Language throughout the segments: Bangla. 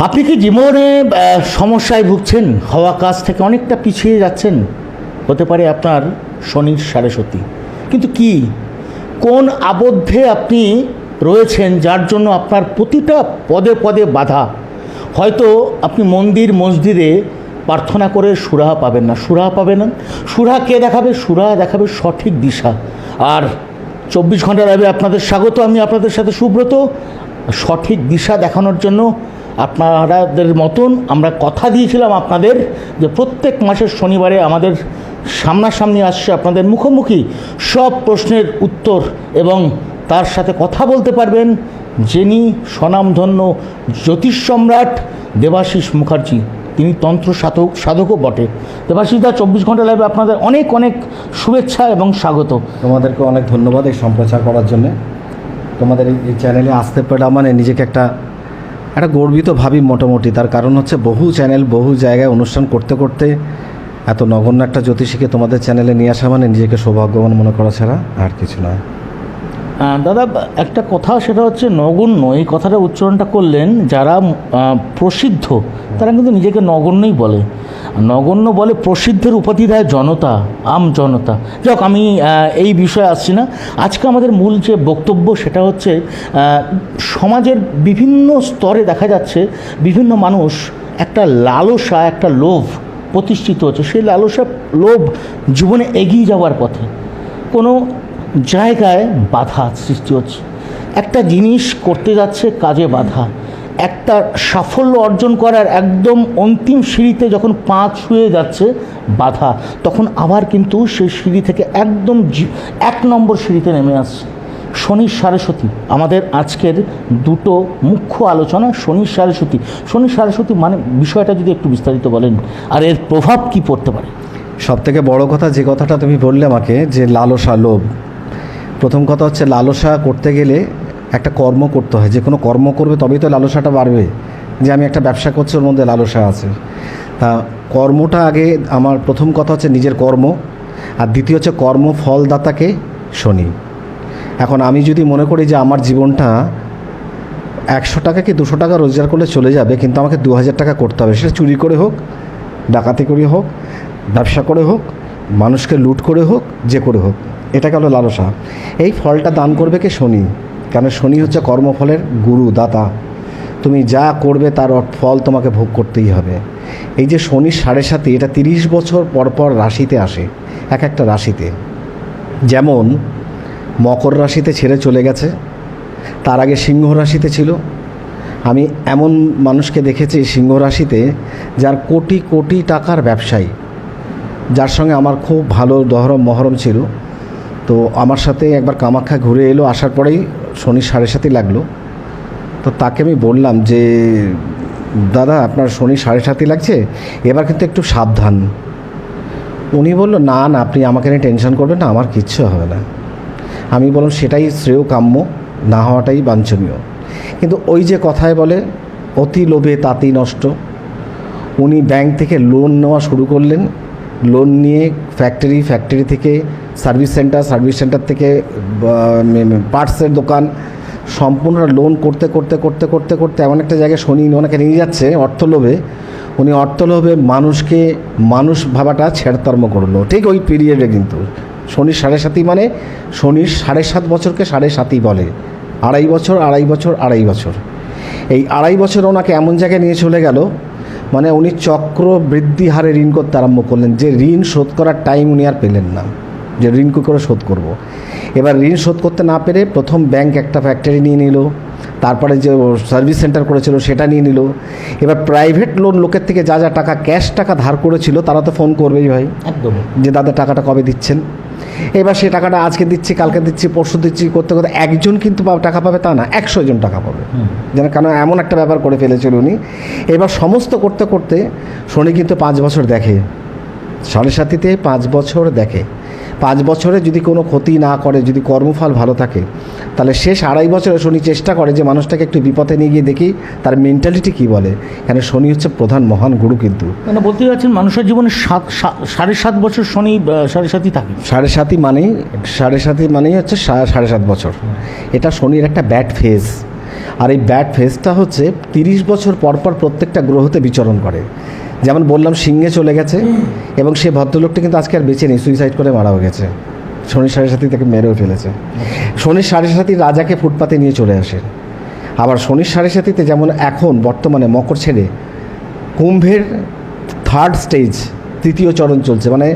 আপনি কি জীবনে সমস্যায় ভুগছেন? হওয়া কাজ থেকে অনেকটা পিছিয়ে যাচ্ছেন? হতে পারে আপনার শনির সাড়ে কিন্তু কি? কোন আবদ্ধে আপনি রয়েছেন যার জন্য আপনার প্রতিটা পদে পদে বাধা? হয়তো আপনি মন্দির, মসজিদে প্রার্থনা করে সুরাহা পাবেন না। সুরাহা পাবেন না। সুরাহা কে দেখাবে? সুরাহা দেখাবে সঠিক দিশা। আর চব্বিশ ঘণ্টার আগে আপনাদের স্বাগত। আমি আপনাদের সাথে সুব্রত। সঠিক দিশা দেখানোর জন্য আপনাদের মতন আমরা কথা দিয়েছিলাম আপনাদের যে প্রত্যেক মাসের শনিবারে আমাদের সামনাসামনি আসছে আপনাদের মুখোমুখি সব প্রশ্নের উত্তর এবং তার সাথে কথা বলতে পারবেন যিনি স্বনামধন্য জ্যোতিষ সম্রাট দেবাশিস মুখার্জি। তিনি তন্ত্র সাধক, সাধকও বটে। দেবাশিস দা, চব্বিশ ঘণ্টা লাইভে আপনাদের অনেক অনেক শুভেচ্ছা এবং স্বাগত। তোমাদেরকে অনেক ধন্যবাদ এই সম্প্রচার করার জন্য। তোমাদের এই চ্যানেলে আসতে পারা মানে নিজেকে একটা একটা গর্বিত ভাবি মোটামুটি, তার কারণ হচ্ছে বহু চ্যানেল বহু জায়গায় অনুষ্ঠান করতে করতে এত নগণ্য একটা জ্যোতিষীকে তোমাদের চ্যানেলে নিয়ে আসা মানে নিজেকে সৌভাগ্যবান মনে করা ছাড়া আর কিছু নয়। দাদা, একটা কথা সেটা হচ্ছে নগণ্য, এই কথাটা উচ্চারণটা করলেন যারা প্রসিদ্ধ, তারা কিন্তু নিজেকে নগণ্যই বলে। নগণ্য বলে প্রসিদ্ধের উপাধি দেয় জনতা, আম জনতা। যাক, আমি এই বিষয়ে আসছি না। আজকে আমাদের মূল যে বক্তব্য সেটা হচ্ছে সমাজের বিভিন্ন স্তরে দেখা যাচ্ছে বিভিন্ন মানুষ একটা লালসা, একটা লোভ প্রতিষ্ঠিত হচ্ছে। সেই লালসা লোভ জীবনে এগিয়ে যাওয়ার পথে কোনো জায়গায় বাধা সৃষ্টি হচ্ছে। একটা জিনিস করতে যাচ্ছে, কাজে বাধা। একটা সাফল্য অর্জন করার একদম অন্তিম সিঁড়িতে যখন পা ছুঁয়ে যাচ্ছে বাধা, তখন আবার কিন্তু সেই সিঁড়ি থেকে একদম এক নম্বর সিঁড়িতে নেমে আসছে। শনির সারস্বতী, আমাদের আজকের দুটো মুখ্য আলোচনা শনির সারস্বতী। শনির সারস্বতী মানে বিষয়টা যদি একটু বিস্তারিত বলেন, আর এর প্রভাব কি পড়তে পারে? সব থেকে বড় কথা যে কথাটা তুমি বললে আমাকে, যে লালসা লোভ। প্রথম কথা হচ্ছে লালসা করতে গেলে একটা কর্ম করতে হয়। যে কোনো কর্ম করবে তবেই তো লালসাটা বাড়বে। যে আমি একটা ব্যবসা করছি, ওর মধ্যে লালসা আছে। তা কর্মটা আগে আমার প্রথম কথা হচ্ছে নিজের কর্ম, আর দ্বিতীয় হচ্ছে কর্ম ফলদাতাকে শনি। এখন আমি যদি মনে করি যে আমার জীবনটা একশো টাকা কি দুশো টাকা রোজগার করলে চলে যাবে, কিন্তু আমাকে দু হাজার টাকা করতে হবে। সেটা চুরি করে হোক, ডাকাতি করে হোক, ব্যবসা করে হোক, মানুষকে লুট করে হোক, যে করে হোক, এটা গেল লালসা। এই ফলটা দান করবে কে শনি? কেন শনি হচ্ছে কর্মফলের গুরু দাতা তুমি যা করবে তার ফল তোমাকে ভোগ করতেই হবে। এই যে শনির সাড়ে সাথে এটা তিরিশ বছর পর পর রাশিতে আসে, এক একটা রাশিতে। যেমন মকর রাশিতে ছেড়ে চলে গেছে, তার আগে সিংহ রাশিতে ছিল। আমি এমন মানুষকে দেখেছি সিংহ রাশিতে যার কোটি কোটি টাকার ব্যবসায়ী, যার সঙ্গে আমার খুব ভালো দহরম মহরম ছিল। তো আমার সাথে একবার কামাখ্যা ঘুরে এলো, আসার পরেই শনি সাড়ে সাথে লাগল। তো তাকে আমি বললাম যে, দাদা, আপনার শনি সাড়ে সাতই লাগছে, এবার কিন্তু একটু সাবধান। উনি বলল, না না, আপনি আমাকে নিয়ে টেনশন করবেন না, আমার কিচ্ছু হবে না। আমি বললাম, সেটাই শ্রেয় কাম্য, না হওয়াটাই বাঞ্ছনীয়। কিন্তু ওই যে কথায় বলে, অতি লোভে তাঁতি নষ্ট। উনি ব্যাংক থেকে লোন নেওয়া শুরু করলেন। লোন নিয়ে ফ্যাক্টরি ফ্যাক্টরি থেকে সার্ভিস সেন্টার সার্ভিস সেন্টার থেকে পার্টসের দোকান সম্পূর্ণ লোন করতে করতে করতে করতে করতে এমন একটা জায়গায় শনি ওনাকে নিয়ে যাচ্ছে অর্থলোভে। উনি অর্থলোভে মানুষকে, মানুষ ভাবাটা ছেড়তর্ম করল। ঠিক ওই পিরিয়ডে কিন্তু। শনির সাড়ে সাতই মানে শনির সাড়ে সাত বছরকে সাড়ে সাতই বলে। আড়াই বছর আড়াই বছর আড়াই বছর। এই আড়াই বছর ওনাকে এমন জায়গায় নিয়ে চলে গেল মানে উনি চক্র বৃদ্ধি হারে ঋণ করতে আরম্ভ করলেন। যে ঋণ শোধ করার টাইম উনি আর পেলেন না। যে ঋণ কী করে শোধ করব। এবার ঋণ শোধ করতে না পেরে প্রথম ব্যাংক একটা ফ্যাক্টরি নিয়ে নিল। তারপরে যে সার্ভিস সেন্টার করেছিল সেটা নিয়ে নিল। এবার প্রাইভেট লোন লোকের থেকে যা যা টাকা ক্যাশ টাকা ধার করেছিল তারা তো ফোন করবেই ভাই। একদম। যে দাদা টাকাটা কবে দিচ্ছেন? এবার সে টাকাটা আজকে দিচ্ছি কালকে দিচ্ছি পরশু দিচ্ছি করতে করতে একজন কিন্তু টাকা পাবে তা না একশো জন টাকা পাবে। যেন কেন এমন একটা ব্যাপার করে ফেলেছিল উনি। এবার সমস্ত করতে করতে শনি কিন্তু পাঁচ বছর দেখে সাড়ে সাতিতে পাঁচ বছর দেখে। পাঁচ বছরে যদি কোনো ক্ষতি না করে যদি কর্মফল ভালো থাকে তাহলে শেষ আড়াই বছরে শনি চেষ্টা করে যে মানুষটাকে একটু বিপদে নিয়ে গিয়ে দেখি তার মেন্টালিটি কী বলে। কেন শনি হচ্ছে প্রধান মহান গুরু কিন্তু। মানে বলতে যাচ্ছেন মানুষের জীবনে সাত সাড়ে সাত বছর শনি সাড়ে সাতই থাকে। সাড়ে সাতই মানেই সাড়ে সাতই মানেই হচ্ছে সাড়ে সাত বছর। এটা শনির একটা ব্যাড ফেজ আর এই ব্যাড ফেজটা হচ্ছে তিরিশ বছর পর পর প্রত্যেকটা গ্রহতে বিচরণ করে। যেমন বললাম, সিংহে চলে গেছে এবং সে ভদ্রলোকটা কিন্তু আজকে আর বেঁচে নেই সুইসাইড করে মারাও গেছে। শনি সাড়ে সাথী তাকে মেরেও ফেলেছে। শনির সাড়ে সাথী রাজাকে ফুটপাতে নিয়ে চলে আসে। আবার শনির সাড়ে সাথীতে যেমন এখন বর্তমানে মকর ছেড়ে কুম্ভের থার্ড স্টেজ তৃতীয় চরণ চলছে। মানে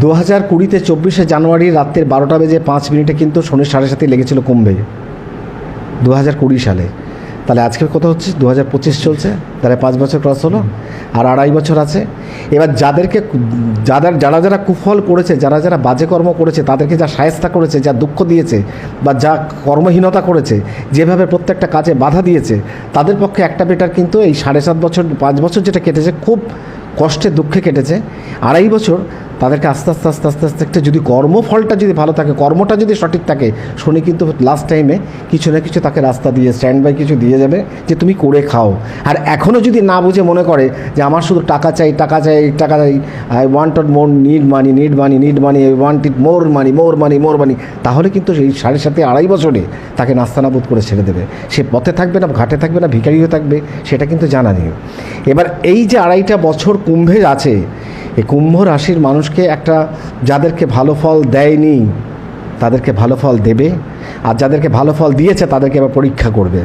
দু হাজার কুড়িতে চব্বিশে জানুয়ারি রাত্রের বারোটা বেজে পাঁচ মিনিটে কিন্তু শনির সাড়ে সাথে লেগেছিল কুম্ভে। দু হাজার কুড়ি সালে। তাহলে আজকের কথা হচ্ছে দু হাজার পঁচিশ চলছে, তাহলে পাঁচ বছর ক্রস হলো, আর আড়াই বছর আছে। এবার যাদেরকে যাদের যারা যারা কুফল করেছে, যারা যারা বাজে কর্ম করেছে, তাদেরকে যা সায়স্তা করেছে, যা দুঃখ দিয়েছে, বা যা কর্মহীনতা করেছে, যেভাবে প্রত্যেকটা কাজে বাধা দিয়েছে, তাদের পক্ষে একটা বেটার কিন্তু এই সাড়ে সাত বছর, পাঁচ বছর যেটা কেটেছে, খুব কষ্টে, দুঃখে কেটেছে। আড়াই বছর তাদেরকে আস্তে আস্তে আস্তে আস্তে আস্তে একটা যদি কর্মফলটা যদি ভালো থাকে, কর্মটা যদি সঠিক থাকে, শনি কিন্তু লাস্ট টাইমে কিছু না কিছু তাকে রাস্তা দিয়ে স্ট্যান্ড বাই কিছু দিয়ে যাবে যে তুমি করে খাও। আর এখনও যদি না বুঝে মনে করে যে আমার শুধু টাকা চাই টাকা চাই টাকা চাই I want more need money need money need money I want it more money more money more money তাহলে কিন্তু সেই সাড়ে সাথে আড়াই বছরে তাকে নাস্তানাবুদ করে ছেড়ে দেবে। সে পথে থাকবে না, ঘাটে থাকবে না হয়ে থাকবে, সেটা কিন্তু জানা নেই। এবার এই যে আড়াইটা বছর কুম্ভে আছে এই কুম্ভ রাশির মানুষকে একটা যাদেরকে ভালো ফল দেয়নি, তাদেরকে ভালো ফল দেবে। আর যাদেরকে ভালো ফল দিয়েছে, তাদেরকে এবার পরীক্ষা করবে।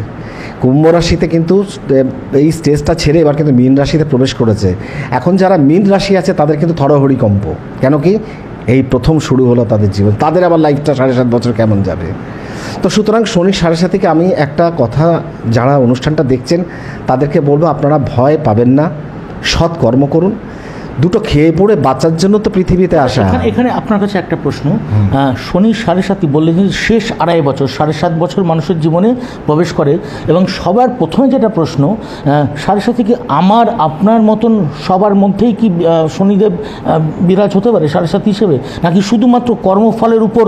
কুম্ভ রাশিতে কিন্তু এই স্টেজটা ছেড়ে এবার কিন্তু মীন রাশিতে প্রবেশ করেছে। এখন যারা মীন রাশি আছে, তাদের কিন্তু থরহরি কম্প। কেন কি? এই প্রথম শুরু হলো তাদের জীবন। তাদের আবার লাইফটা সাড়ে সাত বছর কেমন যাবে? তো সুতরাং শনি সাড়ে সাথে আমি একটা কথা, যারা অনুষ্ঠানটা দেখছেন, তাদেরকে বলব আপনারা ভয় পাবেন না। সৎ কর্ম করুন। দুটো খেয়ে পড়ে বাঁচার জন্য তো পৃথিবীতে আসা। এখানে এখানে আপনার কাছে একটা প্রশ্ন। শনি সাড়ে সাতই বললেন যে শেষ আড়াই বছর সাড়ে সাত বছর মানুষের জীবনে প্রবেশ করে এবং সবার প্রথমে যেটা প্রশ্ন সাড়ে সাথে কি আমার আপনার মতন সবার মধ্যেই কি শনিদেব বিরাজ হতে পারে সাড়ে সাত হিসেবে? নাকি শুধুমাত্র কর্মফলের উপর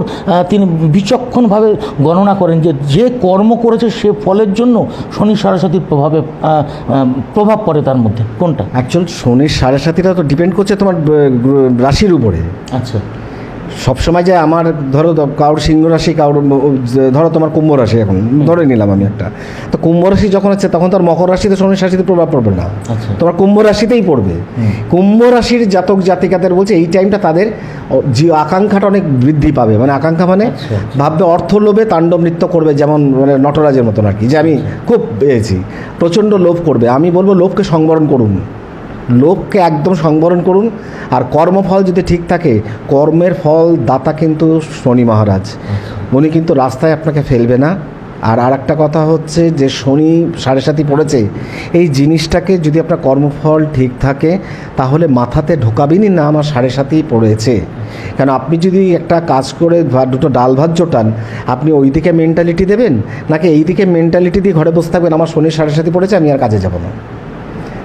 তিনি বিচক্ষণভাবে গণনা করেন যে যে কর্ম করেছে সে ফলের জন্য শনি সাড়ে সাতির প্রভাবে প্রভাব পড়ে তার মধ্যে? কোনটা? অ্যাকচুয়াল শনির সাড়ে সাথীরা তো ডিপেন্ড করছে তোমার রাশির উপরে। আচ্ছা। সবসময় যে আমার ধরো কারোর সিংহ রাশি কারোর ধরো তোমার কুম্ভ রাশি এখন ধরে নিলাম আমি একটা। তো কুম্ভ রাশি যখন হচ্ছে তখন তার মকর রাশিতে শনি রাশিতে প্রভাব পড়বে না। আচ্ছা। তোমার কুম্ভ রাশিতেই পড়বে। কুম্ভ রাশির জাতক জাতিকাদের বলছে এই টাইমটা তাদের যে আকাঙ্ক্ষাটা অনেক বৃদ্ধি পাবে। মানে আকাঙ্ক্ষা মানে আচ্ছা, আচ্ছা। ভাববে অর্থ লোভে তাণ্ডব নৃত্য করবে যেমন মানে নটরাজের মতন আর কি যে আমি খুব পেয়েছি। প্রচণ্ড লোভ করবে। আমি বলব লোভকে সংবরণ করুন। লোভকে একদম সংবরণ করুন। আর কর্মফল যদি ঠিক থাকে, কর্মের ফল দাতা কিন্তু শনি মহারাজ। উনি কিন্তু রাস্তায় আপনাকে ফেলবে না। আর আর একটা কথা হচ্ছে যে, শনি সাড়ে সাথী পড়েছে। এই জিনিসটাকে যদি আপনার কর্মফল ঠিক থাকে, তাহলে মাথাতে ঢোকাবেনই না আমার সাড়ে সাথেই পড়েছে। কেন, আপনি যদি একটা কাজ করে দুটো ডাল ভাত জোটান, আপনি ওই দিকে মেন্টালিটি দেবেন? নাকি এই দিকে মেন্টালিটি দিয়ে ঘরে বসে থাকবেন, আমার শনি সাড়ে সাথী পড়েছে, আমি আর কাজে যাব না?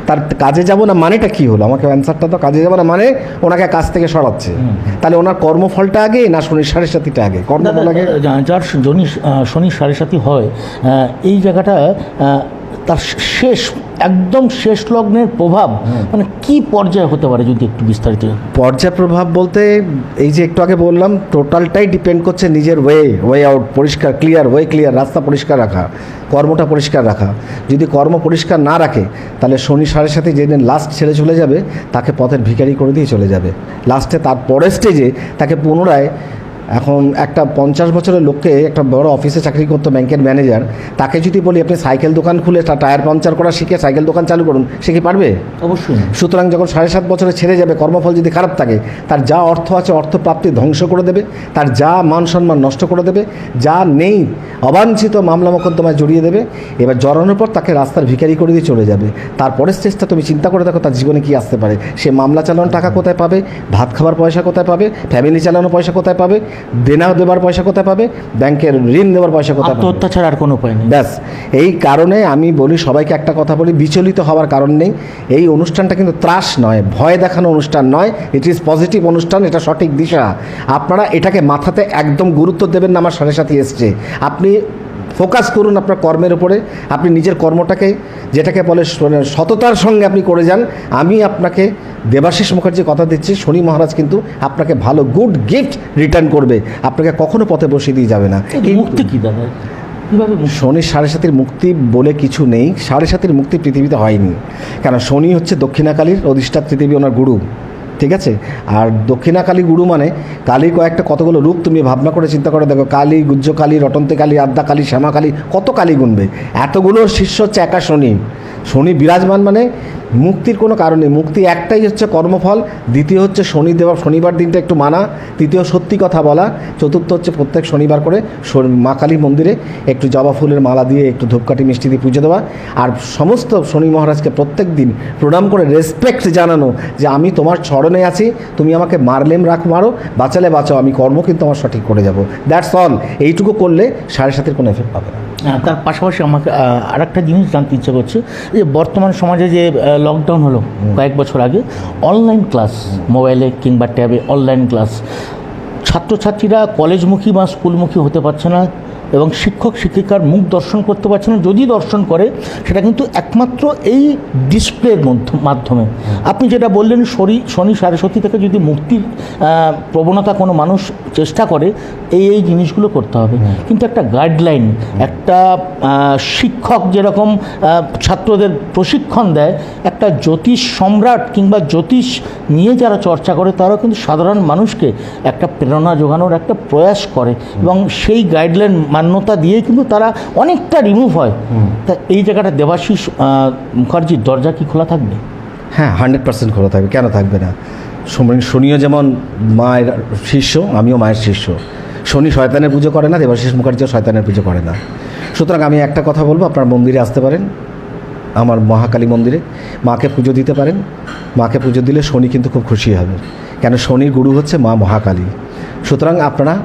তার কাজে যাব না মানেটা কি হলো আমাকে অ্যান্সারটা তো কাজে যাব না মানে ওনাকে কাজ থেকে সরাচ্ছে তাহলে ওনার কর্মফলটা আগে না শনির সাড়ে সাতিটা আগে কর্মফল আগে যার শনি শনির সাড়ে সাতি হয় এই জায়গাটা তার শেষ একদম শেষ লগ্নের প্রভাব মানে কি পর্যায়ে হতে পারে যদি একটু বিস্তারিত পর্যায় প্রভাব বলতে এই যে একটু আগে বললাম টোটালটাই ডিপেন্ড করছে নিজের ওয়ে ওয়ে আউট পরিষ্কার ক্লিয়ার ওয়ে ক্লিয়ার রাস্তা পরিষ্কার রাখা কর্মটা পরিষ্কার রাখা। যদি কর্ম পরিষ্কার না রাখে তাহলে শনি সাড়ে সাথে যেদিন লাস্ট ছেড়ে চলে যাবে তাকে পথের ভিখারি করে দিয়ে চলে যাবে। লাস্টে তার পরের স্টেজে তাকে পুনরায় এখন একটা পঞ্চাশ বছরের লোককে একটা বড় অফিসে চাকরি করতো ব্যাংকের ম্যানেজার তাকে যদি বলি আপনি সাইকেল দোকান খুলে তা টায়ার পাঞ্চার করা শিখে সাইকেল দোকান চালু করুন সে কি পারবে? অবশ্যই। সুতরাং যখন সাড়ে সাত বছরে ছেড়ে যাবে কর্মফল যদি খারাপ থাকে তার যা অর্থ আছে অর্থ প্রাপ্তি ধ্বংস করে দেবে তার যা মান সম্মান নষ্ট করে দেবে যা নেই অবাঞ্ছিত মামলা মোকদ্দমায় জড়িয়ে দেবে এবার জড়ানোর পর তাকে রাস্তার ভিখারি করে দিয়ে চলে যাবে। তারপরের চেষ্টা তুমি চিন্তা করে দেখো তার জীবনে কি আসতে পারে। সে মামলা চালানোর টাকা কোথায় পাবে ভাত খাবার পয়সা কোথায় পাবে ফ্যামিলি চালানোর পয়সা কোথায় পাবে দেনা দেবার পয়সা কোথায় পাবে? ব্যাংকের ঋণ দেওয়ার পয়সা কোথায় পাবে? আত্মহত্যা ছাড়া আর কোনো উপায় নেই। ব্যাস এই কারণে আমি বলি সবাইকে একটা কথা বলি বিচলিত হওয়ার কারণ নেই। এই অনুষ্ঠানটা কিন্তু ত্রাস নয় ভয় দেখানো অনুষ্ঠান নয় ইট ইজ পজিটিভ অনুষ্ঠান এটা সঠিক দিশা। আপনারা এটাকে মাথাতে একদম গুরুত্ব দেবেন না আমার সাথে সাথে এসছে। আপনি ফোকাস করুন আপনার কর্মের উপরে। আপনি নিজের কর্মটাকে যেটাকে বলে সততার সঙ্গে আপনি করে যান। আমি আপনাকে দেবাশিস মুখার্জি কথা দিচ্ছি। শনি মহারাজ কিন্তু আপনাকে ভালো গুড গিফট রিটার্ন করবে। আপনাকে কখনো পথে বসিয়ে দিয়ে যাবে না। মুক্তি কি দাদা? শনি সাড়ে সাতির মুক্তি বলে কিছু নেই। সাড়ে সাতির মুক্তি পৃথিবীতে হয়নি। কেন? শনি হচ্ছে দক্ষিণাকালীর অধিষ্ঠাত্রী পৃথিবী ওনার গুরু। ঠিক আছে? আর দক্ষিণা কালী গুরু মানে কালী কয়েকটা কতগুলো রূপ তুমি ভাবনা করে চিন্তা করে দেখো। কালী গুজ্জ কালী, রটন্তে কালী, আদ্যা কালী, শ্যামা কালী, কত কালী গুনবে? এতগুলো শিষ্য হচ্ছে একা শনি। শনি বিরাজমান মানে মুক্তির কোনো কারণ নেই। মুক্তি একটাই হচ্ছে কর্মফল, দ্বিতীয় হচ্ছে শনি দেওয়া শনিবার দিনটা একটু মানা, তৃতীয় সত্যি কথা বলা, চতুর্থ হচ্ছে প্রত্যেক শনিবার করে মা কালী মন্দিরে একটু জবা ফুলের মালা দিয়ে একটু ধূপকাঠি মিষ্টি দিয়ে পুজো দেওয়া। আর সমস্ত শনি মহারাজকে প্রত্যেক দিন প্রণাম করে রেসপেক্ট জানানো যে আমি তোমার চরণে আছি, তুমি আমাকে মারলেম রাখ মারো, বাঁচালে বাঁচাও, আমি কর্ম কিন্তু আমার সঠিক করে যাব। দ্যাটস অল এইটুকু করলে সাড়ে সাতের কোনো এফেক্ট পাবে না। তার পাশাপাশি আমাকে আর একটা জিনিস জানতে ইচ্ছে করছে যে বর্তমান সমাজে যে লকডাউন হলো কয়েক বছর আগে অনলাইন ক্লাস মোবাইলে কিংবা ট্যাবে অনলাইন ক্লাস ছাত্রছাত্রীরা কলেজমুখী বা স্কুলমুখী হতে পারছে না এবং শিক্ষক, শিক্ষিকার মুখ দর্শন করতে পারছে না, যদি দর্শন করে, সেটা কিন্তু একমাত্র এই ডিসপ্লের মধ্য- মাধ্যমে। আপনি যেটা বললেন শনি শনি সারস্বতী থেকে যদি মুক্তির প্রবণতা কোনো মানুষ চেষ্টা করে এই এই জিনিসগুলো করতে হবে। কিন্তু একটা গাইডলাইন একটা শিক্ষক যেরকম ছাত্রদের প্রশিক্ষণ দেয় একটা জ্যোতিষ সম্রাট কিংবা জ্যোতিষ নিয়ে যারা চর্চা করে তারাও কিন্তু সাধারণ মানুষকে একটা প্রেরণা যোগানোর একটা প্রয়াস করে। এবং সেই গাইডলাইন মান্যতা দিয়ে কিন্তু তারা অনেকটা রিমুভ হয়। তা এই জায়গাটা দেবাশিস মুখার্জির দরজা কি খোলা থাকবে? হ্যাঁ হান্ড্রেড পার্সেন্ট খোলা থাকবে। কেন থাকবে না? শনি- শনিও যেমন মায়ের শিষ্য আমিও মায়ের শিষ্য। শনি শয়তানের পুজো করে না, দেবাশিস মুখার্জিও শয়তানের পুজো করে না। সুতরাং আমি একটা কথা বলব, আপনার মন্দিরে আসতে পারেন, আমার মহাকালী মন্দিরে। মাকে পুজো দিতে পারেন, মাকে পুজো দিলে শনি কিন্তু খুব খুশি হবে। কেন শনির গুরু হচ্ছে মা মহাকালী। সুতরাং আপনারা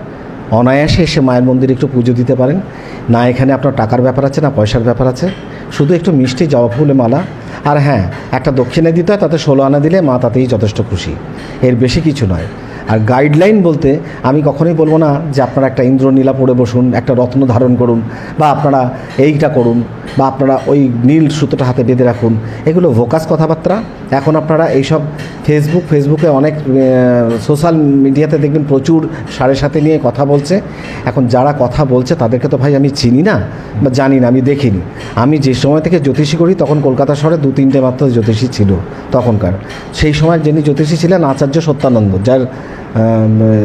অনায়াসে এসে মায়ের মন্দিরে একটু পুজো দিতে পারেন। না, এখানে আপনার টাকার ব্যাপার আছে, না পয়সার ব্যাপার আছে। শুধু একটু মিষ্টি জবা ফুলে মালা। আর হ্যাঁ একটা দক্ষিণে দিতে হয়, তাতে ষোলো আনা দিলে মা তাতেই যথেষ্ট খুশি। এর বেশি কিছু নয়। আর গাইডলাইন বলতে আমি কখনোই বলব না যে আপনারা একটা ইন্দ্রনীলা পরে বসুন, একটা রত্ন ধারণ করুন বা আপনারা এইটা করুন। বা আপনারা ওই নীল সুতোটা হাতে বেঁধে রাখুন। এগুলো ভোকাস কথাবার্তা। এখন আপনারা এইসব ফেসবুক ফেসবুকে অনেক সোশ্যাল মিডিয়াতে দেখবেন প্রচুর সাড়ে সাথে নিয়ে কথা বলছে। এখন যারা কথা বলছে তাদেরকে তো ভাই আমি চিনি না বা জানি না, আমি দেখিনি। আমি যে সময় থেকে জ্যোতিষী করি তখন কলকাতা শহরে দু, তিনটে মাত্র জ্যোতিষী ছিল তখনকার। সেই সময় যিনি জ্যোতিষী ছিলেন আচার্য সত্যানন্দ, যার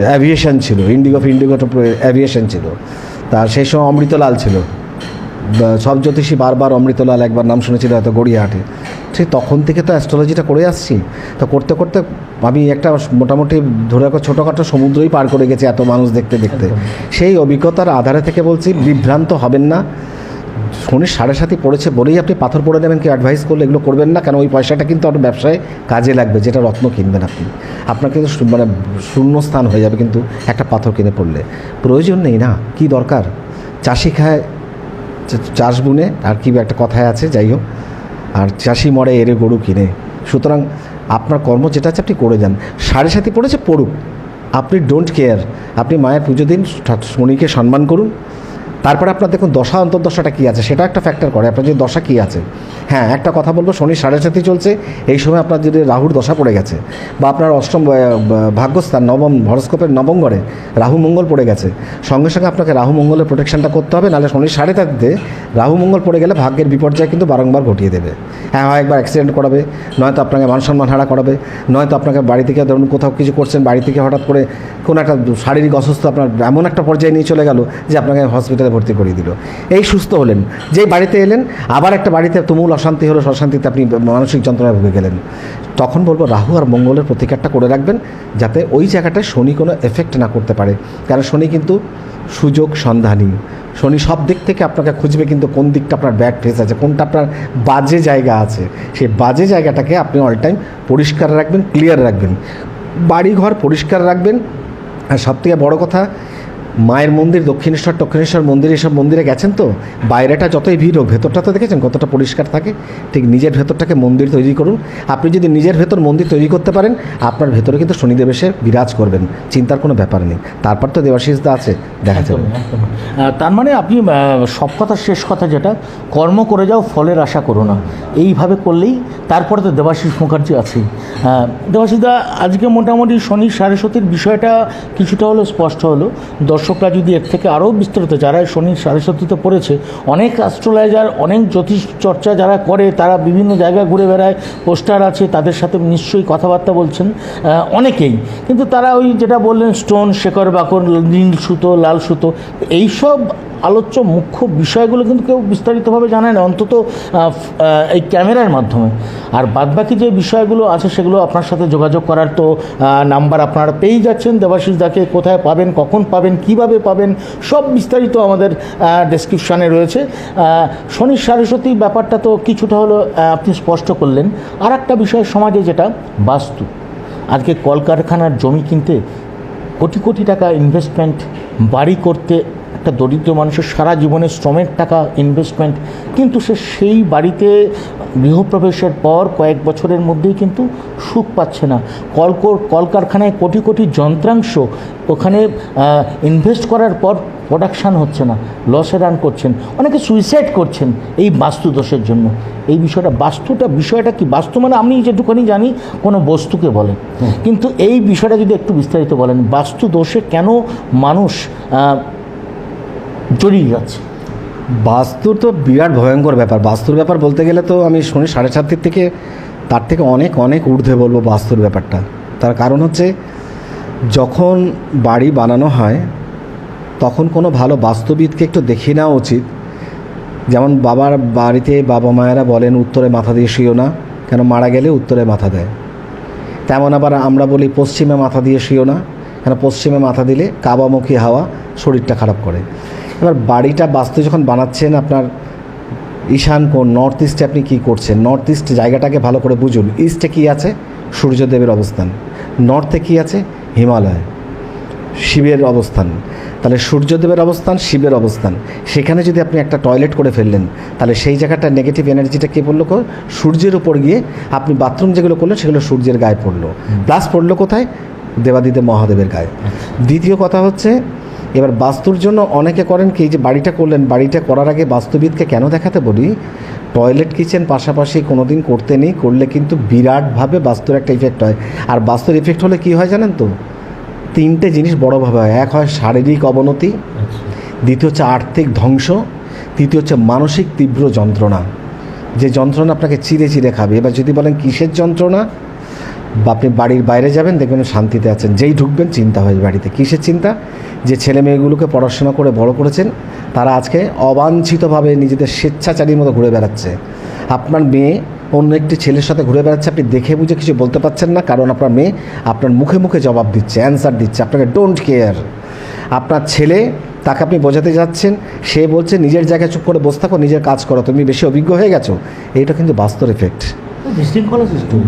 অ্যাভিয়েশন ছিল ইন্ডিগো অফ ইন্ডিগো অ্যাভিয়েশন ছিল। তার সেই সময় অমৃতলাল ছিল। সব জ্যোতিষী বারবার অমৃতলাল একবার নাম শুনেছিল হয়তো গড়িয়াহাটে। সেই তখন থেকে তো অ্যাস্ট্রোলজিটা করে আসছি। তো করতে করতে আমি একটা মোটামুটি ধরে রাখো ছোটোখাটো সমুদ্রই পার করে গেছি এত মানুষ দেখতে দেখতে। সেই অভিজ্ঞতার আধারে থেকে বলছি বিভ্রান্ত হবেন না। শনির সাড়ে সাথে পড়েছে বলেই আপনি পাথর পড়ে দেবেন কি অ্যাডভাইস করলে এগুলো করবেন না। কেন ওই পয়সাটা কিন্তু আপনার ব্যবসায় কাজে লাগবে যেটা রত্ন কিনবেন আপনি। আপনার কিন্তু মানে শূন্যস্থান হয়ে যাবে কিন্তু একটা পাথর কিনে পড়লে। প্রয়োজন নেই না কি দরকার? চাষি খায় চাষ বুনে আর কি একটা কথায় আছে, যাই হোক। আর চাষি মরে, এরে গরু কিনে। সুতরাং আপনার কর্ম যেটা আছে, আপনি করে যান। সাড়ে সাথে পড়েছে, পড়ুক। আপনি ডোন্ট কেয়ার আপনি মায়ের পুজো দিন শনিকে সম্মান করুন। তারপরে আপনার দেখুন দশা, অন্তর্দশাটা কী আছে? সেটা একটা ফ্যাক্টর করে। আপনার যে দশা কী আছে? হ্যাঁ একটা কথা বলব, শনি সাড়ে সাথে চলছে। এই সময় আপনার যদি রাহুর দশা পড়ে গেছে, বা আপনার অষ্টম ভাগ্যস্থান, নবম হরস্কোপের নবম ঘরে রাহু মঙ্গল পড়ে গেছে, সঙ্গে সঙ্গে আপনাকে রাহু মঙ্গলের প্রোটেকশনটা করতে হবে, নাহলে শনি সাড়ে সাথে রাহু মঙ্গল পড়ে গেলে ভাগ্যের বিপর্যয় কিন্তু বারংবার ঘটিয়ে দেবে। হ্যাঁ হয় একবার অ্যাক্সিডেন্ট করাবে, নয়তো আপনাকে মান সম্মান হারা করাবে, নয়তো আপনাকে বাড়ি থেকে ধরুন কোথাও কিছু করছেন, বাড়ি থেকে হঠাৎ করে কোনো একটা শারীরিক অসুস্থ আপনার এমন একটা পর্যায়ে নিয়ে চলে গেল যে আপনাকে হসপিটালে ভর্তি করিয়ে দিল। এই সুস্থ হলেন। যেই বাড়িতে এলেন, আবার একটা বাড়িতে তুমুল অশান্তি হলো, অশান্তিতে আপনি মানসিক যন্ত্রণায় ভুগে গেলেন। তখন বলব, রাহু আর মঙ্গলের প্রতিকারটা করে রাখবেন, যাতে ওই জায়গাটায় শনি কোনো এফেক্ট না করতে পারে। কারণ শনি কিন্তু সুযোগ সন্ধানী। শনি সব দিক থেকে আপনাকে খুঁজবে কিন্তু কোন দিকটা আপনার ব্যাড ফেস আছে, কোনটা আপনার বাজে জায়গা আছে। সেই বাজে জায়গাটাকে আপনি অল টাইম পরিষ্কার রাখবেন ক্লিয়ার রাখবেন। বাড়ি ঘর পরিষ্কার রাখবেন। আর সবথেকে বড় কথা মায়ের মন্দির, দক্ষিণেশ্বর দক্ষিণেশ্বর মন্দির, এসব মন্দিরে গেছেন তো? বাইরেটা যতই ভিড় হোক ভেতরটা তো দেখেছেন কতটা পরিষ্কার থাকে? ঠিক নিজের ভেতরটাকে মন্দির তৈরি করুন। আপনি যদি নিজের ভেতর মন্দির তৈরি করতে পারেন, আপনার ভেতরে কিন্তু শনিদেব এসে বিরাজ করবেন। চিন্তার কোনো ব্যাপার নেই। তারপর তো দেবাশিসদা আছে, দেখা যাবে। তার মানে আপনি সব কথা শেষ কথা যেটা, কর্ম করে যাও, ফলের আশা করো না। এইভাবে করলেই তারপরে তো দেবাশিস মুখার্জি আছেই। দেবাশিসদা, আজকে মোটামুটি শনি সারস্বতীর বিষয়টা কিছুটা হলো স্পষ্ট হলো। দর্শক দর্শকরা যদি এর থেকে আরও বিস্তারিত, যারা শনির সাড়ে সত্যিতে পড়েছে, অনেক অ্যাস্ট্রোলাইজার অনেক জ্যোতিষ চর্চা যারা করে, তারা বিভিন্ন জায়গায় ঘুরে বেড়ায়, পোস্টার আছে, তাদের সাথে নিশ্চয়ই কথাবার্তা বলছেন অনেকেই। কিন্তু তারা ওই যেটা বললেন, স্টোন, শেখর বাকর, নীল সুতো, লাল সুতো, এইসব আলোচ্য মুখ্য বিষয়গুলো কিন্তু কেউ বিস্তারিতভাবে জানে না, অন্তত এই ক্যামেরার মাধ্যমে। আর বাদবাকি যে বিষয়গুলো আছে সেগুলো আপনার সাথে যোগাযোগ করার তো নাম্বার আপনারা পেয়েই যাচ্ছেন। দেবাশিস দাকে কোথায় পাবেন, কখন পাবেন, কীভাবে পাবেন, সব বিস্তারিত আমাদের ডেসক্রিপশানে রয়েছে। শনি সারস্বতী ব্যাপারটা তো কিছুটা হলো আপনি স্পষ্ট করলেন। আর একটা বিষয় সমাজে যেটা, বাস্তু। আজকে কলকারখানার জমি কিনতে কোটি কোটি টাকা ইনভেস্টমেন্ট বাড়ি করতে একটা দরিদ্র মানুষের সারা জীবনে শ্রমের টাকা ইনভেস্টমেন্ট কিন্তু সে সেই বাড়িতে গৃহপ্রবেশের পর কয়েক বছরের মধ্যেই কিন্তু সুখ পাচ্ছে না। কলকর কলকারখানায় কোটি কোটি যন্ত্রাংশ ওখানে ইনভেস্ট করার পর প্রোডাকশান হচ্ছে না লসে রান করছেন। অনেকে সুইসাইড করছেন এই বাস্তু দোষের জন্য। এই বিষয়টা বাস্তুটা বিষয়টা কি? বাস্তু মানে আমি যেটুকুনি জানি কোনো বস্তুকে বলেন কিন্তু এই বিষয়টা যদি একটু বিস্তারিত বলেন বাস্তু দোষে কেন মানুষ জড়িয়ে যাচ্ছে। বাস্তুর তো বিরাট ভয়ঙ্কর ব্যাপার। বাস্তুর ব্যাপার বলতে গেলে তো আমি শুনি সাড়ে সাতটির থেকে তার থেকে অনেক অনেক ঊর্ধ্বে বলব বাস্তুর ব্যাপারটা। তার কারণ হচ্ছে, যখন বাড়ি বানানো হয়, তখন কোনো ভালো বাস্তুবিদকে একটু দেখিয়ে নেওয়া উচিত। যেমন বাবার বাড়িতে বাবা মায়েরা বলেন, উত্তরে মাথা দিয়ে শুইও না। কেন মারা গেলে উত্তরে মাথা দেয়। তেমন আবার আমরা বলি, পশ্চিমে মাথা দিয়ে শুইও না। কেন পশ্চিমে মাথা দিলে কাবামুখী হাওয়া শরীরটা খারাপ করে। এবার বাড়িটা বাস্তু যখন বানাচ্ছেন, আপনার ঈশান কোণ নর্থ ইস্টে আপনি কী করছেন? নর্থ ইস্ট জায়গাটাকে ভালো করে বুঝুন। ইস্টে কী আছে? সূর্যদেবের অবস্থান। নর্থে কী আছে? হিমালয়। শিবের অবস্থান। তাহলে সূর্যদেবের অবস্থান, শিবের অবস্থান। সেখানে যদি আপনি একটা টয়লেট করে ফেললেন, তাহলে সেই জায়গাটা নেগেটিভ এনার্জিটা কে পড়ল সূর্যের উপর গিয়ে আপনি বাথরুম যেগুলো করলেন, সেগুলো সূর্যের গায়ে পড়ল। প্লাস পড়ল কোথায়? দেবাদিদেব মহাদেবের গায়ে। দ্বিতীয় কথা হচ্ছে এবার বাস্তুর জন্য অনেকে করেন কি যে বাড়িটা করলেন বাড়িটা করার আগে বাস্তুবিদকে কেন দেখাতে বলি? টয়লেট কিচেন পাশাপাশি কোনো দিন করতে নেই করলে কিন্তু বিরাটভাবে বাস্তুর একটা ইফেক্ট হয়। আর বাস্তুর ইফেক্ট হলে কি হয় জানেন তো? তিনটে জিনিস বড়োভাবে হয়। এক হয় শারীরিক অবনতি দ্বিতীয় হচ্ছে আর্থিক ধ্বংস তৃতীয় হচ্ছে মানসিক তীব্র যন্ত্রণা। যে যন্ত্রণা আপনাকে চিরে চিরে খাবে। এবার যদি বলেন কিসের যন্ত্রণা? বা আপনি বাড়ির বাইরে যাবেন, দেখবেন শান্তিতে আছেন। যেই ঢুকবেন, চিন্তা হয় বাড়িতে। কিসের চিন্তা? যে ছেলে মেয়েগুলোকে পড়াশোনা করে বড় করেছেন, তারা আজকে অবাঞ্ছিতভাবে নিজেদের স্বেচ্ছাচারীর মতো ঘুরে বেড়াচ্ছে। আপনার মেয়ে অন্য একটি ছেলের সাথে ঘুরে বেড়াচ্ছে, আপনি দেখে বুঝে কিছু বলতে পারছেন না, কারণ আপনার মেয়ে আপনার মুখে মুখে জবাব দিচ্ছে অ্যান্সার দিচ্ছে, আপনাকে ডোন্ট কেয়ার আপনার ছেলে তাকে আপনি বোঝাতে যাচ্ছেন, সে বলছে, নিজের জায়গায় চুপ করে বসে থাকো, নিজের কাজ করো, তুমি বেশি অভিজ্ঞ হয়ে গেছো। এইটা কিন্তু বাস্তব এফেক্ট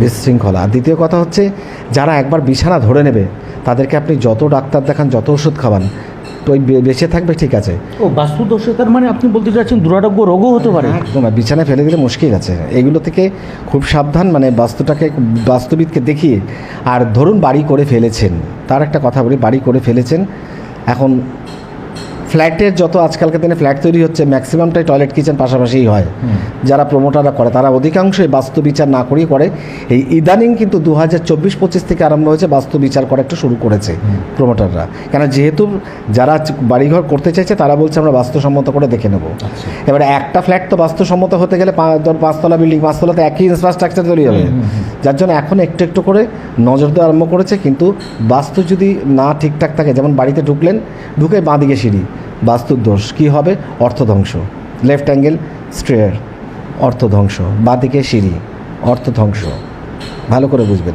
বিশৃঙ্খলা আর দ্বিতীয় কথা হচ্ছে যারা একবার বিছানা ধরে নেবে তাদেরকে আপনি যত ডাক্তার দেখান যত ওষুধ খাওয়ান তো ওই বেঁচে থাকবে ঠিক আছে। ও বাস্তু দোষে তার মানে আপনি বলতে চাচ্ছেন দুরারোগ্য রোগও হতে পারে? একদম। বিছানায় ফেলে দিলে মুশকিল আছে। এগুলো থেকে খুব সাবধান মানে বাস্তুটাকে বাস্তুবিদকে দেখিয়ে। আর ধরুন বাড়ি করে ফেলেছেন তার একটা কথা বলি বাড়ি করে ফেলেছেন এখন ফ্ল্যাটের যত আজকালকার দিনে ফ্ল্যাট তৈরি হচ্ছে ম্যাক্সিমামটাই টয়লেট কিচেন পাশাপাশিই হয়। যারা প্রমোটাররা করে তারা অধিকাংশই বাস্তু বিচার না করেই করে। এই ইদানিং কিন্তু দু হাজার চব্বিশ পঁচিশ থেকে আরম্ভ হয়েছে বাস্তু বিচার করা একটু শুরু করেছে প্রমোটাররা কেন যেহেতু যারা বাড়িঘর করতে চাইছে তারা বলছে আমরা বাস্তুসম্মত করে দেখে নেব। এবারে একটা ফ্ল্যাট তো বাস্তুসম্মত হতে গেলে ধর পাঁচতলা বিল্ডিং পাঁচতলাতে একই ইনফ্রাস্ট্রাকচার তৈরি হবে। যার জন্য এখন একটু একটু করে নজর দেওয়া আরম্ভ করেছে। কিন্তু বাস্তু যদি না ঠিকঠাক থাকে যেমন বাড়িতে ঢুকলেন ঢুকে বাঁ দিকে সিঁড়ি। বাস্তুর দোষ কী হবে? অর্থধ্বংস লেফট অ্যাঙ্গেল, স্ট্রেয়ার। অর্থধ্বংস বাঁ দিকে সিঁড়ি। অর্থধ্বংস ভালো করে বুঝবেন।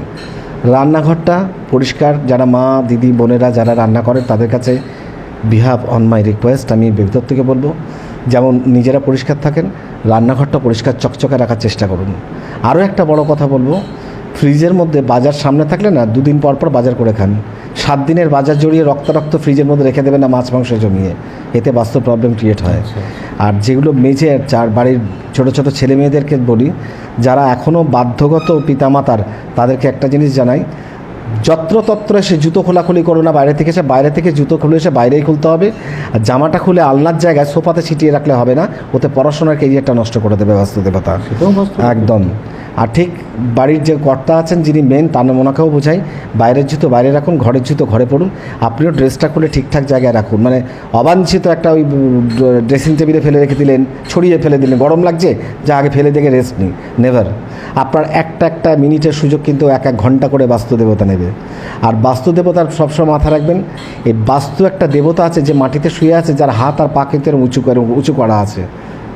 রান্নাঘরটা পরিষ্কার। যারা মা, দিদি, বোনেরা যারা রান্না করেন তাদের কাছে বিহাভ অন মাই রিকোয়েস্ট আমি ব্যক্তিত্ব থেকে বলব, যেমন নিজেরা পরিষ্কার থাকেন, রান্নাঘরটা পরিষ্কার চকচকে রাখার চেষ্টা করুন। আরও একটা বড় কথা বলব ফ্রিজের মধ্যে বাজার সামনে থাকলে না দুদিন পর পর বাজার করে খান। সাত দিনের বাজার জড়িয়ে রক্ত রক্ত ফ্রিজের মধ্যে রেখে দেবেন না মাছ মাংস জমিয়ে। এতে বাস্তব প্রবলেম ক্রিয়েট হয়। আর যেগুলো মেঝে চার বাড়ির ছোট ছোট ছেলে মেয়েদেরকে বলি যারা এখনও বাধ্যগত পিতামাতার তাদেরকে একটা জিনিস জানাই যত্রতত্র এসে জুতো খোলাখুলি করো না বাইরে থেকে এসে বাইরে থেকে জুতো খুলে এসে বাইরেই খুলতে হবে। আর জামাটা খুলে আলনার জায়গায় সোফাতে ছিটিয়ে রাখলে হবে না ওতে পড়াশোনার কেরিয়ারটা নষ্ট করে দেবে বাস্তুদেবতা একদম। আর ঠিক বাড়ির যে কর্তা আছেন যিনি মেন তার ওনাকেও বোঝাই। বাইরের জুতো বাইরে রাখুন, ঘরের জুতো ঘরে পড়ুন। আপনিও ড্রেসটা খুলে ঠিকঠাক জায়গায় রাখুন। মানে অবাঞ্ছিত একটা ওই ড্রেসিং টেবিলে ফেলে রেখে দিলেন, ছড়িয়ে ফেলে দিলেন। গরম লাগছে? যা আগে ফেলে দেখে রেস্ট নিই নেভার আপনার একটা একটা মিনিটের সুযোগ কিন্তু এক এক ঘণ্টা করে বাস্তু দেবতা নেবে। আর বাস্তু দেবতার সবসময় মাথা রাখবেন, এই বাস্তু একটা দেবতা আছে যে মাটিতে শুয়ে আছে, যার হাত আর পা উঁচু করে, উঁচু করা আছে।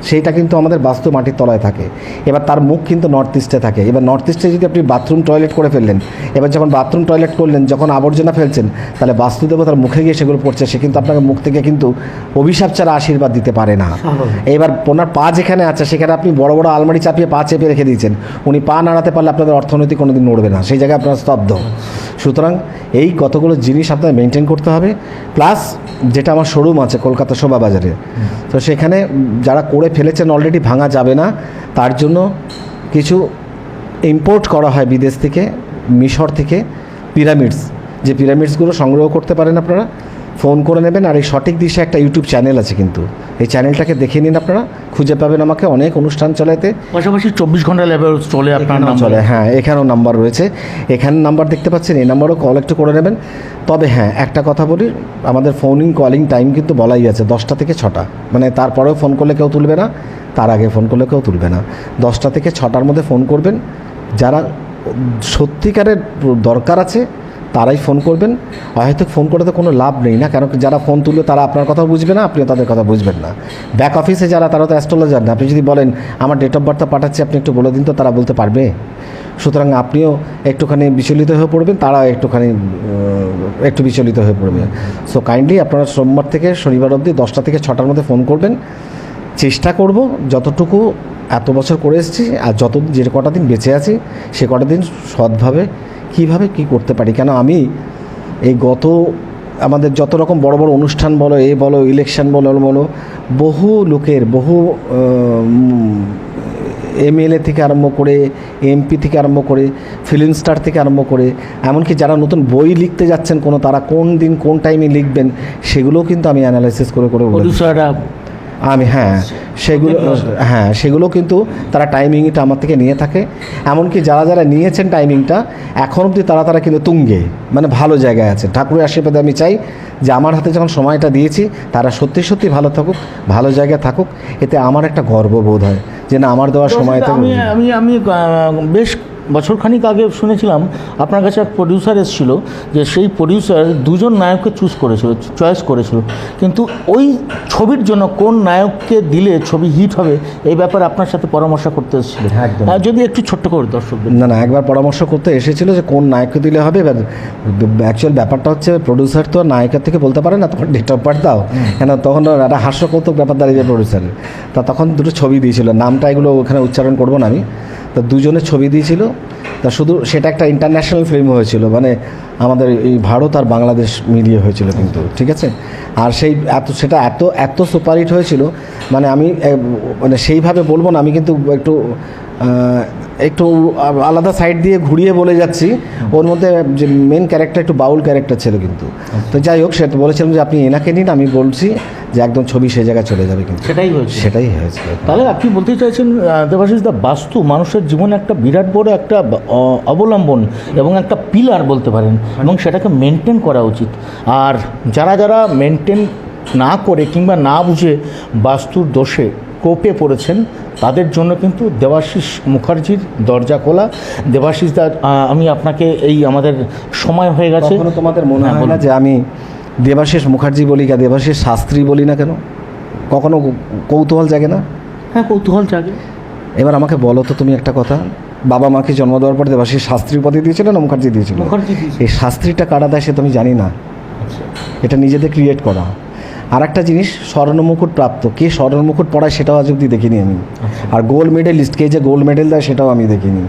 সেইটা কিন্তু আমাদের বাস্তু মাটির তলায় থাকে। এবার তার মুখ কিন্তু নর্থ ইস্টে থাকে। এবার নর্থ ইস্টে যদি আপনি বাথরুম টয়লেট করে ফেললেন এবার যখন বাথরুম টয়লেট করলেন যখন আবর্জনা ফেলছেন তাহলে বাস্তু দেবতার মুখে গিয়ে সেগুলো পড়ছে সে কিন্তু আপনাকে মুখ থেকে কিন্তু অভিশাপ ছাড়া আশীর্বাদ দিতে পারে না। এবার ওনার পা যেখানে আছে সেখানে আপনি বড় বড় আলমারি চাপিয়ে পা চেপে রেখে দিয়েছেন। উনি পা নাড়াতে পারলে আপনাদের অর্থনৈতিক কোনোদিন নড়বে না। সেই জায়গায় আপনার স্তব্ধ। সুতরাং এই কতগুলো জিনিস আপনার মেনটেন করতে হবে। প্লাস যেটা আমার শোরুম আছে কলকাতা শোভা বাজারে তো সেখানে যারা করে ফেলেছেন অলরেডি ভাঙা যাবে না। তার জন্য কিছু ইম্পোর্ট করা হয় বিদেশ থেকে, মিশর থেকে পিরামিডস যে পিরামিডসগুলো সংগ্রহ করতে পারেন আপনারা ফোন করে নেবেন আর এই সঠিক দিশে একটা ইউটিউব চ্যানেল আছে কিন্তু। এই চ্যানেলটাকে দেখে নিন আপনারা। খুঁজে পাবেন আমাকে অনেক অনুষ্ঠান চলাতে পাশাপাশি চব্বিশ ঘণ্টা লেভেল চলে আপনার নাম চলে হ্যাঁ এখানেও নাম্বার রয়েছে। এখানে নাম্বার দেখতে পাচ্ছেন এই নাম্বারও কল একটু করে নেবেন। তবে হ্যাঁ একটা কথা বলি আমাদের ফোনিং কলিং টাইম কিন্তু বলাই আছে দশটা থেকে ছটা। মানে তারপরেও ফোন করলে কেউ তুলবে না তার আগে ফোন করলে কেউ তুলবে না। দশটা থেকে ছটার মধ্যে ফোন করবেন। যারা সত্যিকারের দরকার আছে তারাই ফোন করবেন। হয়তো ফোন করে তো কোনো লাভ নেই না কারণ যারা ফোন তুলবে তারা আপনার কথা বুঝবে না, আপনিও তাদের কথা বুঝবেন না। ব্যাক অফিসে যারা, তারা তো অ্যাস্ট্রোলজার না। আপনি যদি বলেন, আমার ডেট অফ বার্থটা পাঠাচ্ছি, আপনি একটু বলে দিন তো তারা বলতে পারবে? সুতরাং আপনিও একটুখানি বিচলিত হয়ে পড়বেন, তারাও একটুখানি একটু বিচলিত হয়ে পড়বে। সো কাইন্ডলি আপনারা সোমবার থেকে শনিবার অবধি দশটা থেকে ছটার মধ্যে ফোন করবেন। চেষ্টা করব যতটুকু এত বছর করে এসেছি, আর যত যে কটা দিন বেঁচে আছি, সে কটা দিন সৎভাবে কীভাবে কী করতে পারি? কেন আমি এই গত আমাদের যত রকম বড় বড় অনুষ্ঠান বলো, এ বলো ইলেকশন বলো বলো, বহু লোকের, বহু এমএলএ থেকে আরম্ভ করে, এমপি থেকে আরম্ভ করে ফিল্ম স্টার থেকে আরম্ভ করে, এমনকি যারা নতুন বই লিখতে যাচ্ছেন কোনো, তারা কোন দিন কোন টাইমে লিখবেন, সেগুলোও কিন্তু আমি অ্যানালাইসিস করে করে বলে আমি হ্যাঁ সেগুলো হ্যাঁ সেগুলো কিন্তু তারা টাইমিংটা আমার থেকে নিয়ে থাকে। এমনকি যারা যারা নিয়েছেন টাইমিংটা এখন অবধি তারা তারা কিন্তু তুঙ্গে মানে ভালো জায়গায় আছে। ঠাকুরের আশীর্বাদে আমি চাই যে আমার হাতে যখন সময়টা দিয়েছি তারা সত্যি সত্যি ভালো থাকুক ভালো জায়গায় থাকুক। এতে আমার একটা গর্ববোধ হয় যে না আমার দেওয়ার সময় আমি আমি আমি বেশ বছরখানিক আগে শুনেছিলাম আপনার কাছে এক প্রডিউসার এসেছিল যে সেই প্রডিউসার দুজন নায়ককে চুজ করেছিল চয়েস করেছিল। কিন্তু ওই ছবির জন্য কোন নায়ককে দিলে ছবি হিট হবে এই ব্যাপারে আপনার সাথে পরামর্শ করতে এসেছিল। হ্যাঁ, যদি একটু ছোট্ট করে দর্শকদের না না একবার পরামর্শ করতে এসেছিল যে কোন নায়ককে দিলে হবে এবার অ্যাকচুয়াল ব্যাপারটা হচ্ছে প্রডিউসার তো আর নায়কের থেকে বলতে পারে না তখন ডেট অফ বার্থ দাও। কেন তখন একটা হাস্যকৌতুক ব্যাপার দাঁড়িয়ে প্রডিউসারের তা তখন দুটো ছবি দিয়েছিল। নামটা এগুলো ওখানে উচ্চারণ করব না আমি। তা দুজনের ছবি দিয়েছিল। তা শুধু সেটা একটা ইন্টারন্যাশনাল ফিল্ম হয়েছিল মানে আমাদের এই ভারত আর বাংলাদেশ মিলিয়ে হয়েছিল কিন্তু, ঠিক আছে? আর সেই এত, সেটা এত এত সুপারহিট হয়েছিল মানে আমি মানে সেইভাবে বলব না, আমি কিন্তু একটু একটু আলাদা সাইড দিয়ে ঘুরিয়ে বলে যাচ্ছি। ওর মধ্যে যে মেন ক্যারেক্টার একটু বাউল ক্যারেক্টার ছিল কিন্তু। তো যাই হোক সেটা বলেছিলাম যে আপনি এনাকে নিন, আমি বলছি যে একদম ছবি সে জায়গায় চলে যাবে কিন্তু। সেটাই হয়েছে। সেটাই হয়েছে। তাহলে আপনি বলতে চাইছেন দেবাশিস দা বাস্তু মানুষের জীবনে একটা বিরাট বড় একটা অবলম্বন এবং একটা পিলার বলতে পারেন এবং সেটাকে মেনটেন করা উচিত। আর যারা যারা মেনটেন না করে কিংবা না বুঝে বাস্তুর দোষে কোপে পড়েছেন তাদের জন্য কিন্তু দেবাশিস মুখার্জির দরজা খোলা। দেবাশিস দা আমি আপনাকে এই আমাদের সময় হয়ে গেছে। তোমাদের মনে হ্যাঁ, হয় না যে আমি দেবাশিস মুখার্জি বলি কে দেবাশিস শাস্ত্রী বলি না কেন? কখনো কৌতূহল জাগে না? হ্যাঁ কৌতূহল জাগে। এবার আমাকে বলো তো তুমি একটা কথা। বাবা মাকে জন্ম দেওয়ার পর দেবাশিস শাস্ত্রী উপাধি দিয়েছিল না মুখার্জি দিয়েছিল? মুখার্জি দিয়েছিল। এই শাস্ত্রীটা কারা দেয় সে তো আমি জানি না। এটা নিজেদের ক্রিয়েট করা। আর একটা জিনিস স্বর্ণমুকুট প্রাপ্ত। কে স্বর্ণমুকুট পড়ায় সেটাও আজ অব্দি দেখিনি আমি। আর গোল্ড মেডেলিস্ট কে যে গোল্ড মেডেল দেয় সেটাও আমি দেখিনি।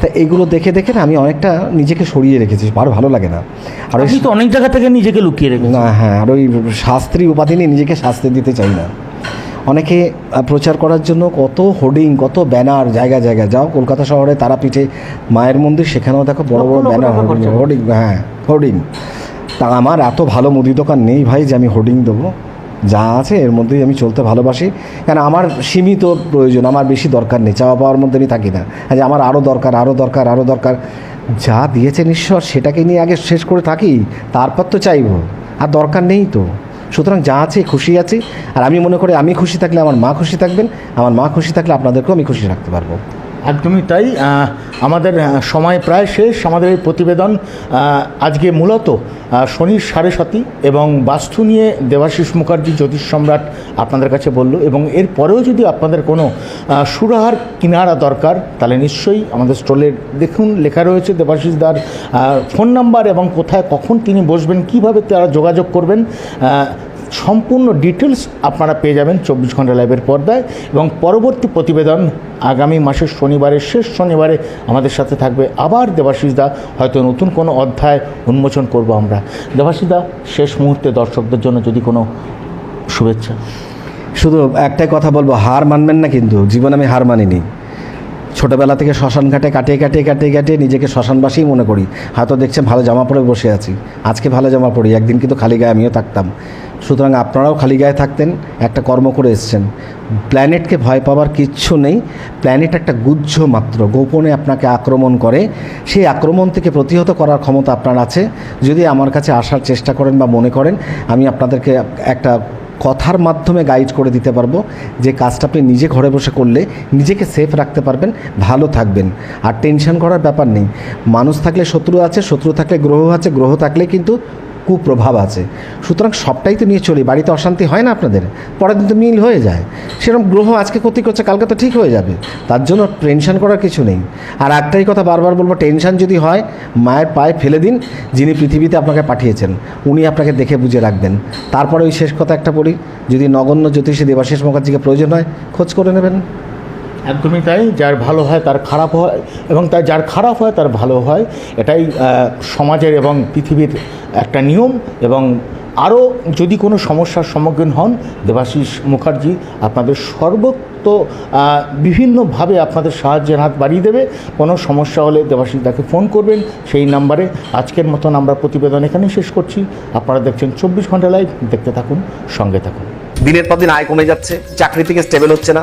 তা এগুলো দেখে দেখে না আমি অনেকটা নিজেকে সরিয়ে রেখেছি আর ভালো লাগে না। আর ওই তো অনেক জায়গা থেকে নিজেকে লুকিয়ে রেখেছেন না হ্যাঁ আর ওই শাস্ত্রী উপাধি নিয়ে নিজেকে শাস্তি দিতে চাই না। অনেকে প্রচার করার জন্য কত হোর্ডিং কত ব্যানার জায়গা জায়গা যাও কলকাতা শহরে তারাপীঠে মায়ের মন্দির সেখানেও দেখো বড় বড় ব্যানার হোর্ডিং হ্যাঁ হোর্ডিং। তা আমার এত ভালো মুদি দোকান নেই ভাই যে আমি হোর্ডিং দেবো। যা আছে, এর মধ্যেই আমি চলতে ভালোবাসি। কেন, আমার সীমিত প্রয়োজন, আমার বেশি দরকার নেই, চাওয়া পাওয়ার মধ্যে আমি থাকি না। যে আমার আরও দরকার আরও দরকার আরও দরকার। যা দিয়েছেন ঈশ্বর, সেটাকে নিয়ে আগে শেষ করে থাকি, তারপর তো চাইব। আর দরকার নেই তো। সুতরাং যা আছে, খুশি আছি। আর আমি মনে করি, আমি খুশি থাকলে আমার মা খুশি থাকবেন, আমার মা খুশি থাকলে আপনাদেরকেও আমি খুশি রাখতে পারব। একদমই তাই। আমাদের সময় প্রায় শেষ। আমাদের এই প্রতিবেদন আজকে মূলত শনির সাড়ে সাতি এবং বাস্তু নিয়ে দেবাশিস মুখার্জি জ্যোতিষ সম্রাট আপনাদের কাছে বলল এবং এর পরেও যদি আপনাদের কোনো সুরাহার কিনারা দরকার, তাহলে নিশ্চয়ই আমাদের স্টলের দেখুন। লেখা রয়েছে দেবাশিস দার ফোন নাম্বার এবং কোথায় কখন তিনি বসবেন, কীভাবে তারা যোগাযোগ করবেন। সম্পূর্ণ ডিটেলস আপনারা পেয়ে যাবেন চব্বিশ ঘণ্টা লাইভের পর্দায় এবং পরবর্তী প্রতিবেদন আগামী মাসের শনিবারের শেষ শনিবারে আমাদের সাথে থাকবে আবার দেবাশিস দা। হয়তো নতুন কোনো অধ্যায় উন্মোচন করব আমরা। দেবাশিস দা, শেষ মুহূর্তে দর্শকদের জন্য যদি কোনো শুভেচ্ছা। শুধু একটাই কথা বলব, হার মানবেন না কিন্তু, জীবনে আমি হার মানিনি। ছোটোবেলা থেকে শ্মশান ঘাটে কাটিয়ে কাটিয়ে কাটিয়ে কাটিয়ে নিজেকে শ্মশানবাসীই মনে করি। হয়তো দেখছেন, ভালো জামা পরে বসে আছি। আজকে ভালো জামা পরি, একদিন কিন্তু খালি গায়ে আমিও থাকতাম। সুতরাং আপনারাও খালি গায়ে থাকতেন, একটা কর্ম করে এসছেন। প্ল্যানেটকে ভয় পাওয়ার কিচ্ছু নেই। প্ল্যানেট একটা গুজ্জ মাত্র, গোপনে আপনাকে আক্রমণ করে। সেই আক্রমণ থেকে প্রতিহত করার ক্ষমতা আপনার আছে। যদি আমার কাছে আসার চেষ্টা করেন বা মনে করেন, আমি আপনাদেরকে একটা কথার মাধ্যমে গাইড করে দিতে পারব যে কাজটা আপনি নিজে ঘরে বসে করলে নিজেকে সেফ রাখতে পারবেন, ভালো থাকবেন। আর টেনশন করার ব্যাপার নেই। মানুষ থাকলে শত্রু আছে, শত্রু থাকলে গ্রহ আছে, গ্রহ থাকলে কিন্তু কুপ্রভাব আছে। সুতরাং সবটাই তো নিয়ে চলি, বাড়িতে অশান্তি হয় না আপনাদের? পরের দিন তো মিল হয়ে যায়। সেরকম গ্রহ আজকে ক্ষতি করছে, কালকে তো ঠিক হয়ে যাবে। তার জন্য টেনশন করার কিছু নেই। আর একটাই কথা বারবার বলব, টেনশন যদি হয়, মায়ের পায়ে ফেলে দিন, যিনি পৃথিবীতে আপনাকে পাঠিয়েছেন, উনি আপনাকে দেখে বুঝে রাখবেন। তারপরে ওই শেষ কথা একটা বলি, যদি নগণ্য জ্যোতিষী দেবাশিস মুখার্জিকে প্রয়োজন হয়, খোঁজ করে নেবেন। একদমই তাই, যার ভালো হয় তার খারাপ হয়, এবং তার যার খারাপ হয় তার ভালো হয়, এটাই সমাজের এবং পৃথিবীর একটা নিয়ম, এবং আরও যদি কোনো সমস্যার সম্মুখীন হন, দেবাশিস মুখার্জি আপনাদের সর্বত্র বিভিন্নভাবে আপনাদের সাহায্যের হাত বাড়িয়ে দেবে। কোনো সমস্যা হলে দেবাশিস তাকে ফোন করবেন, সেই নাম্বারে আজকের মতন আমরা প্রতিবেদন এখানেই শেষ করছি। আপনারা দেখছেন চব্বিশ ঘণ্টা লাইভ, দেখতে থাকুন, সঙ্গে থাকুন। দিনের পর দিন আয় কমে যাচ্ছে, চাকরি থেকে স্টেবল হচ্ছে না।